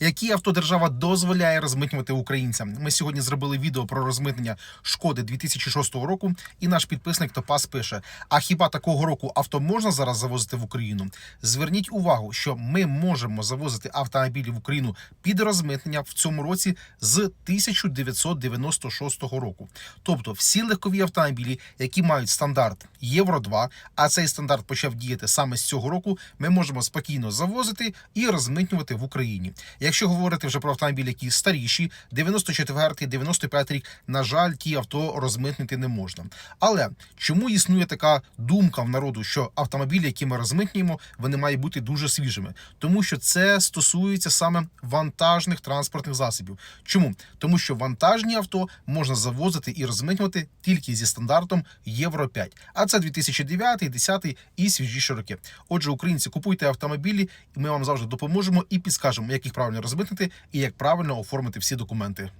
Які авто держава дозволяє розмитнювати українцям? Ми сьогодні зробили відео про розмитнення шкоди 2006 року, і наш підписник Топас пише: А хіба такого року авто можна зараз завозити в Україну? Зверніть увагу, що ми можемо завозити автомобілі в Україну під розмитнення в цьому році з 1996 року. Тобто всі легкові автомобілі, які мають стандарт Євро 2, а цей стандарт почав діяти саме з цього року, ми можемо спокійно завозити і розмитнювати в Україні. Якщо говорити вже про автомобілі, які старіші, 94-й, 95 рік, на жаль, ті авто розмитнити не можна. Але чому існує така думка в народу, що автомобілі, які ми розмитнюємо, вони мають бути дуже свіжими? Тому що це стосується саме вантажних транспортних засобів. Чому? Тому що вантажні авто можна завозити і розмитнювати тільки зі стандартом Євро 5. А це 2009, 2010 і свіжіші роки. Отже, українці, купуйте автомобілі, і ми вам завжди допоможемо і підскажемо, як їх правильно розмитнити і як правильно оформити всі документи.